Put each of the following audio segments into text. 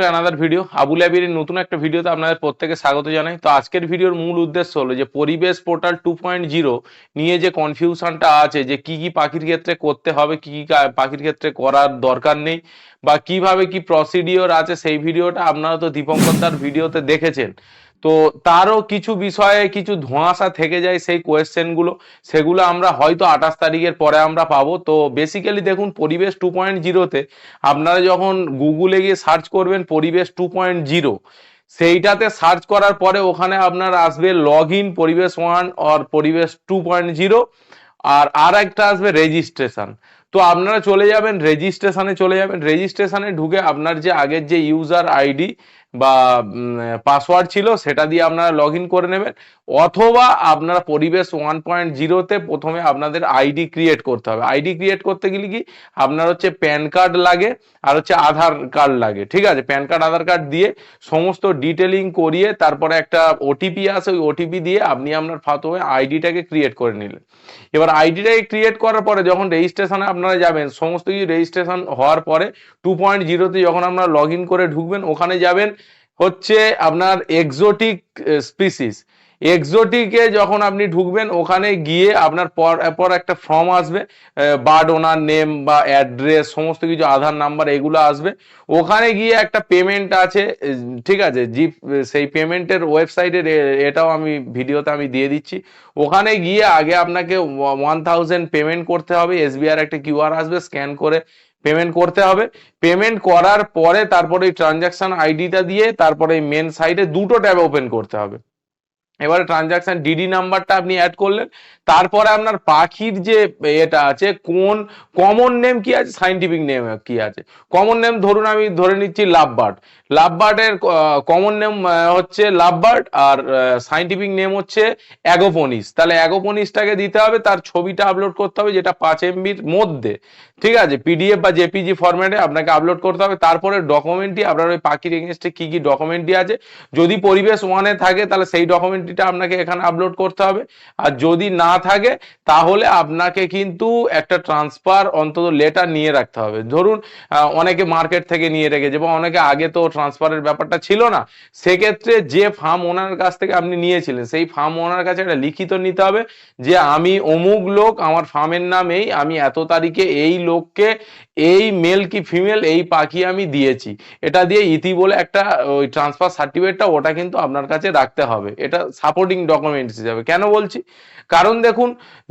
To another video Abul Abir নতুন একটা ভিডিওতে আপনাদের প্রত্যেকে স্বাগত জানাই। তো আজকের ভিডিওর মূল উদ্দেশ্য হলো যে পরিবেশ পোর্টাল টু পয়েন্ট জিরো নিয়ে যে কনফিউশনটা আছে যে কি কি পাখির ক্ষেত্রে করতে হবে, কি কি পাখির ক্ষেত্রে করার দরকার নেই, বা কীভাবে কি প্রসিডিওর আছে, সেই ভিডিওটা আপনারা তো দীপঙ্কর ভিডিওতে দেখেছেন। তো তারও কিছু বিষয়ে কিছু ধোঁয়াশা থেকে যায় সেই কোয়েশ্চেনগুলো সেগুলো আমরা হয়তো আঠাশ তারিখের পরে আমরা পাবো। তো বেসিক্যালি দেখুন, পরিবেশ টু পয়েন্ট জিরোতে আপনারা যখন গুগলে গিয়ে সার্চ করবেন পরিবেশ টু পয়েন্ট জিরো সেইটাতে সার্চ করার পরে ওখানে আপনার আসবে লগ ইন পরিবেশ ওয়ান আর পরিবেশ টু পয়েন্ট জিরো আর আর একটা আসবে রেজিস্ট্রেশন তো আপনারা চলে যাবেন রেজিস্ট্রেশনে চলে যাবেন। রেজিস্ট্রেশনে ঢুকে আপনার যে আগের যে ইউজার আইডি বা পাসওয়ার্ড ছিল, সেটা দিয়ে আপনারা লগ ইন করে নেবেন। অথবা আপনারা পরিবেশ ওয়ান পয়েন্ট জিরোতে প্রথমে আপনাদের আইডি ক্রিয়েট করতে হবে। আইডি ক্রিয়েট করতে গেলে কি? আপনার হচ্ছে প্যান কার্ড লাগে, আর হচ্ছে আধার কার্ড লাগে। ঠিক আছে? প্যান কার্ড আধার কার্ড দিয়ে সমস্ত ডিটেলিং করিয়ে তারপরে একটা ওটিপি আছে ওই ওটিপি দিয়ে আপনি আপনার ফাতোয়ে আইডিটাকে ক্রিয়েট করে নিলেন। এবার আইডিটাকে ক্রিয়েট করার পরে যখন রেজিস্ট্রেশনে আপনারা যাবেন, সমস্ত কিছু রেজিস্ট্রেশন হওয়ার পরে টু পয়েন্ট জিরোতে যখন আপনারা লগ ইন করে ঢুকবেন, ওখানে যাবেন হচ্ছে আপনার এক্সোটিক স্পিসিস এক্সোটিকে যখন আপনি ঢুকবেন, ওখানে গিয়ে আপনার পর পর একটা ফর্ম আসবে বার্ড ওনার নেম বা অ্যাড্রেস সমস্ত কিছু, আধার নাম্বার এগুলো আসবে। ওখানে গিয়ে একটা পেমেন্ট আছে ঠিক আছে জি সেই পেমেন্টের ওয়েবসাইটের এটাও আমি ভিডিওতে আমি দিয়ে দিচ্ছি। ওখানে গিয়ে আগে আপনাকে ওয়ান পেমেন্ট করতে হবে এসবিআর একটা কিউআর আসবে স্ক্যান করে পেমেন্ট করতে হবে। পেমেন্ট করার পরে তারপরে এই ট্রানজাকশন আইডিটা দিয়ে তারপরে এই মেন সাইটে দুটো ট্যাব ওপেন করতে হবে। এবারে ট্রানজাকশন ডিডি নাম্বারটা আপনি অ্যাড করলেন। তারপরে আপনার পাখির যে এটা আছে, কোন কমন নেম কি আছে? সাইন্টিফিক নেম কি আছে? কমন নেম ধরুন আমি ধরে নিচ্ছি লাভবার্ড লাভবার্ডের কমন নেম হচ্ছে লাভবার্ড আর সাইন্টিফিক নেম হচ্ছে অ্যাগোপনিস তাহলে অ্যাগোপনিসটাকে দিতে হবে, তার ছবিটা আপলোড করতে হবে, যেটা পাঁচ এমবির মধ্যে। ঠিক আছে? পিডিএফ বা জেপিজি ফরম্যাটে আপনাকে আপলোড করতে হবে। তারপরে ডকুমেন্টটি আপনার ওই পাখির এগেনস্টে কি কি ডকুমেন্টটি আছে? যদি পরিবেশ ওয়ানে থাকে, তাহলে সেই ডকুমেন্টটিটা আপনাকে এখানে আপলোড করতে হবে। আর যদি না থাকে, তাহলে আপনাকে কিন্তু একটা ট্রান্সফার অন্তত লেটার নিয়ে রাখতে হবে। ধরুন অনেকে মার্কেট থেকে নিয়ে রেখেছে বা অনেকে আগে তো ট্রান্সফারের ব্যাপারটা ছিল না, সেক্ষেত্রে যে ফার্ম ওনার কাছ থেকে আপনি নিয়েছিলেন, সেই ফার্ম ওনার কাছে একটা লিখিত নিতে হবে যে, আমি অমুক লোক, আমার ফার্মের নামেই আমি এত তারিখে এই লোককে এই মেল কি ফিমেল এই পাখি আমি দিয়েছি। এটা দিয়ে ইতি বলে একটা, ওই ট্রান্সফার সার্টিফিকেটটা ওটা কিন্তু আপনার কাছে রাখতে হবে। এটা সাপোর্টিং ডকুমেন্টস হিসাবে। কেন বলছি? কারণ দেখুন,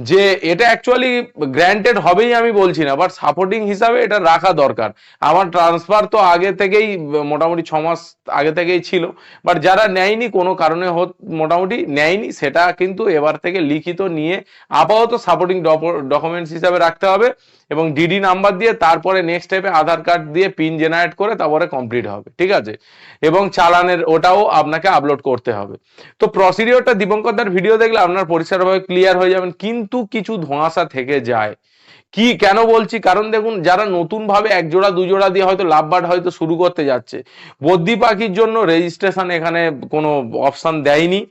যে এটা অ্যাকচুয়ালি গ্র্যান্টেড হবেই আমি বলছি না বাট সাপোর্টিং হিসাবে এটা রাখা দরকার। আমার ট্রান্সফার তো আগে থেকেই, মোটামুটি ছ মাস আগে থেকেই ছিল বাট যারা নেয়নি, কোনো কারণে মোটামুটি নেয়নি, সেটা কিন্তু এবার থেকে লিখিত নিয়ে আপাতত সাপোর্টিং ডকুমেন্টস হিসাবে রাখতে হবে। এবং ডিডি নাম্বার দিয়ে তারপরে নেক্সট স্টেপে আধার কার্ড দিয়ে পিন জেনারেট করে তারপরে কমপ্লিট হবে, ঠিক আছে? এবং চালানের ওটাও আপনাকে আপলোড করতে হবে। তো প্রসিডিওরটা দীপঙ্কর দার ভিডিও দেখলে আপনার পরিষ্কারভাবে ক্লিয়ার হয়ে যাবেন, কিন্তু কিছু ধোঁয়াশা থেকে যায়। কি, কেন বলছি? কারণ দেখুন, যারা নতুন ভাবে এক জোড়া, দু জোড়া দিয়ে হয়তো লাভবার্ড হয়তো শুরু করতে যাচ্ছে বদ্যি পাখির জন্য রেজিস্ট্রেশন এখানে কোনো অপশন দেয়নি।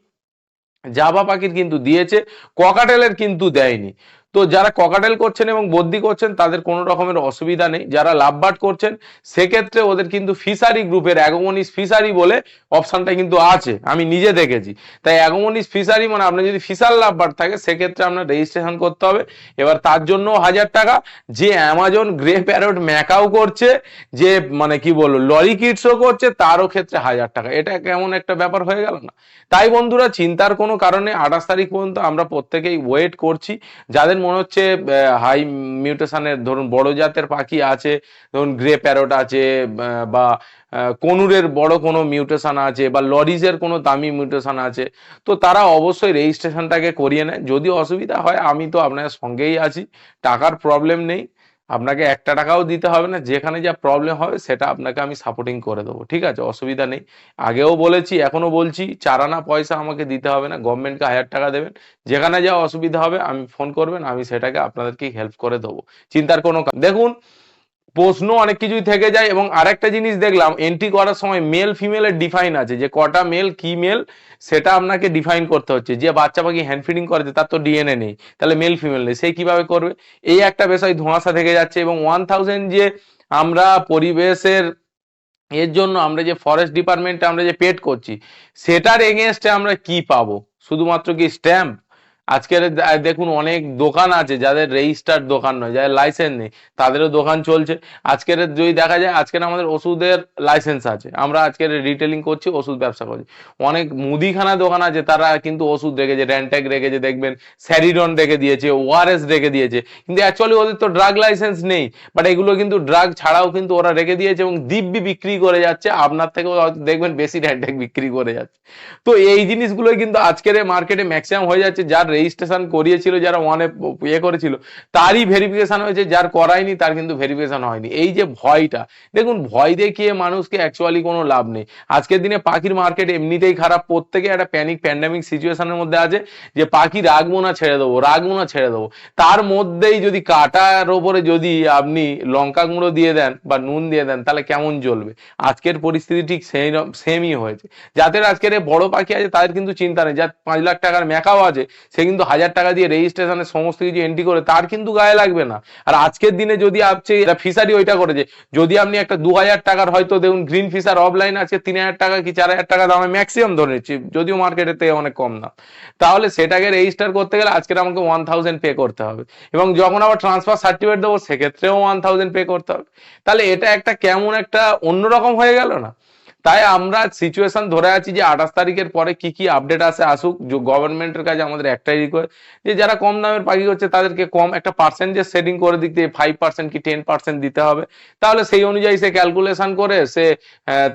জাবা পাখির কিন্তু দিয়েছে ককাটেলের কিন্তু দেয়নি। তো যারা ককাটেল করছেন এবং বদ্যি করছেন, তাদের কোনো রকমের অসুবিধা নেই। যারা লাভবার্ড করছেন, সেক্ষেত্রে ওদের কিন্তু ফিশারি গ্রুপের অ্যাগোমনিস ফিশারি বলে অপশানটা কিন্তু আছে। আমি নিজে দেখেছি। তাই অ্যাগোমনিস ফিশারি মানে আপনার যদি ফিশার লাভবার্ড থাকে, সেক্ষেত্রে আপনার রেজিস্ট্রেশন করতে হবে। এবার তার জন্য হাজার টাকা। যে অ্যামাজন গ্রে প্যারট ম্যাকাও করছে, যে মানে কি বলব লরি কিটসও করছে, তারও ক্ষেত্রে হাজার টাকা। এটা কেমন একটা ব্যাপার হয়ে গেল না? তাই বন্ধুরা, চিন্তার কোনো কারণে আঠাশ তারিখ পর্যন্ত আমরা প্রত্যেকেই ওয়েট করছি। যাদের মনে হচ্ছে হাই মিউটেশনের ধরুন বড় জাতের পাখি আছে, ধরুন গ্রে প্যারট আছে, বা কনুরের বড় কোনো মিউটেশন আছে, বা, লরিজের কোনো দামি মিউটেশন আছে, তো তারা অবশ্যই রেজিস্ট্রেশনটাকে করিয়ে নেয়। যদি অসুবিধা হয়, আমি তো আপনার সঙ্গেই আছি, টাকার প্রবলেম নেই। আপনাকে একটা টাকাও দিতে হবে না, যেখানে যা প্রবলেম হবে সেটা আপনাকে আমি সাপোর্টিং করে দেবো, ঠিক আছে? অসুবিধা নেই। আগেও বলেছি এখনও বলছি, চারানা পয়সা আমাকে দিতে হবে না গভর্নমেন্টকে হাজার টাকা দেবেন। যেখানে যা অসুবিধা হবে, আমি ফোন করবেন, আমি সেটাকে আপনাদেরকে হেল্প করে দেবো। চিন্তার কোনো দেখুন প্রশ্ন অনেক কিছুই থেকে যায় এবং আরেকটা জিনিস দেখলাম এন্ট্রি করার সময় মেল ফিমেলের ডিফাইন আছে, যে কটা মেল কি মেল সেটা আপনাকে ডিফাইন করতে হচ্ছে। যে বাচ্চা পাখি হ্যান্ড ফিডিং করেছে তার তো ডিএনএ নেই, তাহলে মেল ফিমেল নেই সেই কীভাবে করবে? এই একটা বিষয় ধোঁয়াশা থেকে যাচ্ছে এবং ওয়ান থাউজেন্ড যে আমরা পরিবেশের, এর জন্য আমরা যে ফরেস্ট ডিপার্টমেন্টে আমরা যে পেড করছি, সেটার এগেনস্টে আমরা কি পাবো? শুধুমাত্র কি স্ট্যাম্প আজকের দেখুন অনেক দোকান আছে যাদের রেজিস্টার্ড দোকান নয়, যাদের লাইসেন্স নেই, তাদেরও দোকান চলছে। আজকের যদি দেখা যায়, আজকের আমাদের ওষুধের লাইসেন্স আছে। আমরা আজকের রিটেলিং করছি, ওষুধ ব্যবসা করছি। অনেক মুদিখানা দোকান আছে, তারা কিন্তু ওষুধ রেখেছে র্যান্ট্যাক রেখেছে, দেখবেন স্যারিডন রেখে দিয়েছে ওআরএস রেখে দিয়েছে। কিন্তু অ্যাকচুয়ালি ওদের তো ড্রাগ লাইসেন্স নেই বাট এগুলো কিন্তু ড্রাগ ছাড়াও কিন্তু ওরা রেখে দিয়েছে এবং দিব্যি বিক্রি করে যাচ্ছে। আপনার থেকেও দেখবেন বেশি র্যান্ট্যাক বিক্রি করে যাচ্ছে। তো এই জিনিসগুলোই কিন্তু আজকের মার্কেটে ম্যাক্সিমাম হয়ে যাচ্ছে, যার রেজিস্ট্রেশন করিয়েছিল, যারা ওয়ানে ইয়ে করেছিল, তারই ভেরিফিকেশন হয়েছে, যার করায়নি তার কিন্তু ভেরিফিকেশন হয়নি। এই যে ভয়টা, দেখুন ভয় দেখিয়ে মানুষকে অ্যাকচুয়ালি কোনো লাভ নেই। আজকের দিনে পাখির মার্কেট এমনিতেই খারাপ, প্রত্যেকে একটা প্যানিক প্যান্ডামিক সিচুয়েশনের মধ্যে আছে যে পাখি রাখব না ছেড়ে দেবো রাখব না ছেড়ে দেবো। তার মধ্যেই যদি কাটার ওপরে যদি আপনি লঙ্কা গুঁড়ো দিয়ে দেন বা নুন দিয়ে দেন, তাহলে কেমন চলবে আজকের পরিস্থিতি ঠিক সেই সেমই হয়েছে। যাদের আজকের বড় পাখি আছে, তাদের কিন্তু চিন্তা নেই। যার পাঁচ লাখ টাকার মেকাও আছে, সে কিন্তু হাজার টাকা দিয়ে রেজিস্ট্রেশনের সমস্ত কিছু এন্ট্রি করে, তার কিন্তু গায়ে লাগবে না। আর আজকের দিনে যদি আপনি ফিশারি ওইটা করেছে যদি আপনি একটা দু হাজার টাকার হয়তো দেখুন গ্রিন ফিশার অফলাইন আছে, তিন হাজার টাকা কি চার হাজার টাকা দামে ম্যাক্সিমাম ধরে নিচ্ছি, যদিও মার্কেটের থেকে অনেক কম দাম তাহলে সেটাকে রেজিস্টার করতে গেলে আজকের আমাকে ওয়ান থাউজেন্ড পে করতে হবে। এবং যখন আবার ট্রান্সফার সার্টিফিকেট দেবো, সেক্ষেত্রেও ওয়ান থাউজেন্ড পে করতে হবে। তাহলে এটা একটা কেমন একটা অন্যরকম হয়ে গেল না? তাই আমরা সিচুয়েশন ধরে আছি যে আঠাশ তারিখের পরে কি কি আপডেট আসে আসুক গভর্নমেন্টের কাছে আমাদের একটাই রিকোয়েস্ট যে যারা কম দামের পাখি হচ্ছে তাদেরকে কম একটা পার্সেন্টেজ সেটিং করে দিতে ফাইভ পার্সেন্ট কি টেন পার্সেন্ট দিতে হবে। তাহলে সেই অনুযায়ী সে ক্যালকুলেশন করে সে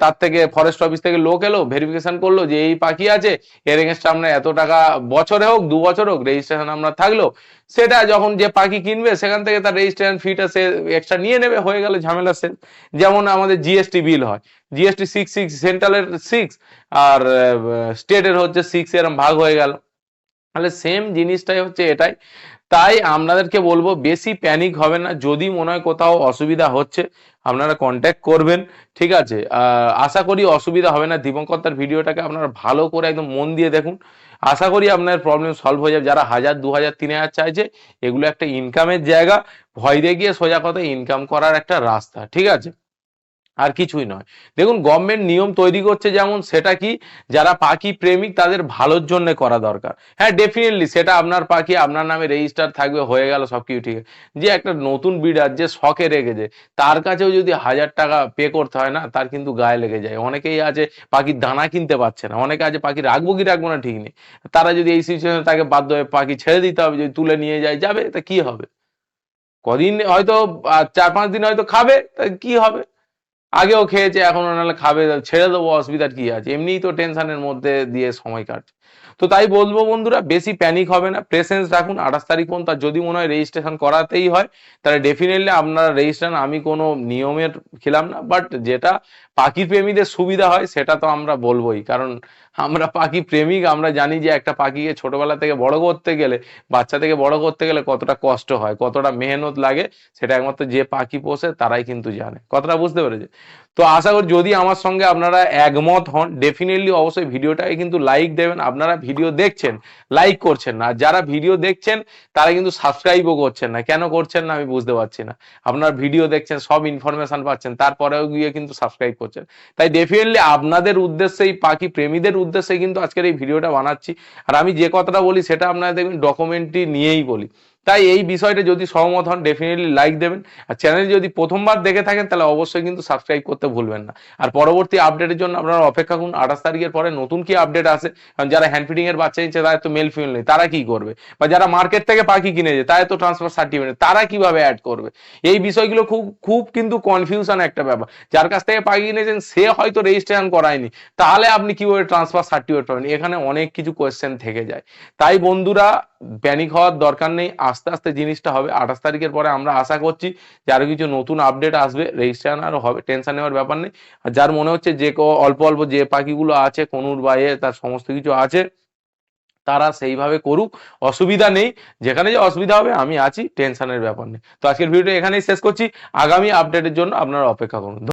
তার থেকে ফরেস্ট অফিস থেকে লোক এলো ভেরিফিকেশন করল যে এই পাখি আছে, এর এগেনস্ট আমরা এত টাকা বছরে হোক, দু বছর হোক রেজিস্ট্রেশন আমরা থাকল সেটা যখন যে পাখি কিনবে, সেখান থেকে তার রেজিস্ট্রেশন ফিটা সে এক্সট্রা নিয়ে নেবে, হয়ে গেল ঝামেলা শেষ যেমন আমাদের জিএসটি বিল হয়। জিএসটি সিক্স সিক্স সেন্ট্রালের সিক্স আর স্টেটের হচ্ছে সিক্স এরম ভাগ হয়ে গেল। তাহলে সেম জিনিসটাই হচ্ছে এটাই। তাই আপনাদেরকে বলব, বেশি প্যানিক হবে না। যদি মনে হয় কোথাও অসুবিধা হচ্ছে, আপনারা কন্ট্যাক্ট করবেন, ঠিক আছে? আশা করি অসুবিধা হবে না। দীপঙ্কর ভিডিওটাকে আপনারা ভালো করে একদম মন দিয়ে দেখুন। আশা করি আপনার প্রবলেম সলভ হয়ে যাবে। যারা হাজার, দু হাজার, তিন হাজার চাইছে, এগুলো একটা ইনকামের জায়গা। ভয় দেখিয়ে সোজা কথা ইনকাম করার একটা রাস্তা, ঠিক আছে? আর কিছুই নয়। দেখুন গভর্নমেন্ট নিয়ম তৈরি করছে যেমন সেটা কি? যারা পাখি প্রেমিক, তাদের ভালোর জন্য করা দরকার। হ্যাঁ ডেফিনেটলি সেটা আপনার পাখি, আপনার নামে রেজিস্টার থাকবে, হয়ে গেল সব কিছু ঠিক যে একটা নতুন বিডার যে শখে রেখেছে, তার কাছেও যদি হাজার টাকা পে করতে হয় না, তার কিন্তু গায়ে লেগে যায়। অনেকেই আছে পাখির দানা কিনতে পারছে না, অনেকে আছে পাখি রাখব কি রাখব না ঠিক নেই। তারা যদি এই সিচুয়েশনে তাকে বাধ্য হয়ে পাখি ছেড়ে দিতে হবে, যদি তুলে নিয়ে যায়, যাবে, তা কি হবে? কদিন হয়তো চার পাঁচ দিন হয়তো খাবে, তা কি হবে? আগেও খেয়েছে, এখন নাহলে খাবে, ছেড়ে দেবো, অসুবিধার কি আছে? এমনিই তো টেনশনের মধ্যে দিয়ে সময় কাটছে। তো তাই বলব বন্ধুরা, বেশি প্যানিক হবে না। প্রেসেন্স রাখুন, আঠাশ তারিখ পর্যন্ত। যদি মনে হয় রেজিস্ট্রেশন করাতেই হয়, তাহলে ডেফিনেটলি আপনারা রেজিস্ট্রেশন আমি কোনো নিয়মের খেলাম না। বাট যেটা পাখি প্রেমীদের সুবিধা হয়, সেটা তো আমরা বলবোই। কারণ আমরা পাখি প্রেমিক, আমরা জানি যে একটা পাখিকে ছোটবেলা থেকে বড় করতে গেলে, বাচ্চা থেকে বড় করতে গেলে কতটা কষ্ট হয়, কতটা মেহনত লাগে, সেটা একমাত্র যে পাখি পোষে, তারাই কিন্তু জানে। কথাটা বুঝতে পেরেছে তো আশা করি যদি আমার সঙ্গে আপনারা একমত হন ডেফিনেটলি অবশ্যই ভিডিওটাকে কিন্তু লাইক দেবেন। আপনারা ভিডিও দেখছেন লাইক করছেন না। যারা ভিডিও দেখছেন, তারা কিন্তু সাবস্ক্রাইবও করছেন না। কেন করছেন না আমি বুঝতে পারছি না। আপনারা ভিডিও দেখছেন, সব ইনফরমেশন পাচ্ছেন, তারপরেও গিয়ে কিন্তু সাবস্ক্রাইব করছেন। তাই ডেফিনেটলি আপনাদের উদ্দেশ্যে, এই পাখি প্রেমীদের উদ্দেশ্যে কিন্তু আজকের এই ভিডিওটা বানাচ্ছি। আর আমি যে কথাটা বলি, সেটা আপনারা দেখবেন ডকুমেন্টটি নিয়েই বলি। তাই এই বিষয়টা যদি সহমত হন ডেফিনেটলি লাইক দেবেন। আর চ্যানেল যদি প্রথমবার দেখে থাকেন, তাহলে অবশ্যই কিন্তু সাবস্ক্রাইব করতে ভুলবেন না। আর পরবর্তী আপডেটের জন্য আপনারা অপেক্ষা করুন, আঠাশ তারিখের পরে নতুন কি আপডেট আসে? কারণ যারা হ্যান্ড ফিডিং এর বাচ্চা নিচ্ছে, তাদের তো মেল ফিমেল নেই, তারা কি করবে? বা যারা মার্কেট থেকে পাখি কিনেছে তাদের তো ট্রান্সফার সার্টিফিকেট তারা কীভাবে অ্যাড করবে? এই বিষয়গুলো খুব খুব কিন্তু কনফিউশন একটা ব্যাপার। যার কাছ থেকে পাখি কিনেছেন, সে হয়তো রেজিস্ট্রেশন করায়নি। তাহলে আপনি কীভাবে ট্রান্সফার সার্টিফিকেট পাবেন? এখানে অনেক কিছু কোয়েশ্চেন থেকে যায়। তাই বন্ধুরা প্যানিক হওয়ার দরকার নেই। আস্তে আস্তে জিনিসটা হবে। আঠাশ তারিখের পরে আমরা আশা করছি যে আরও কিছু নতুন আপডেট আসবে। রেজিস্ট্রেশন আরও হবে টেনশন নেওয়ার ব্যাপার নেই। যার মনে হচ্ছে যে অল্প অল্প যে পাখিগুলো আছে, কনুর বা এ, তার সমস্ত কিছু আছে, তারা সেইভাবে করুক। অসুবিধা নেই। যেখানে যে অসুবিধা হবে, আমি আছি টেনশনের ব্যাপার নেই। তো আজকের ভিডিওটা এখানেই শেষ করছি। আগামী আপডেটের জন্য আপনারা অপেক্ষা করুন।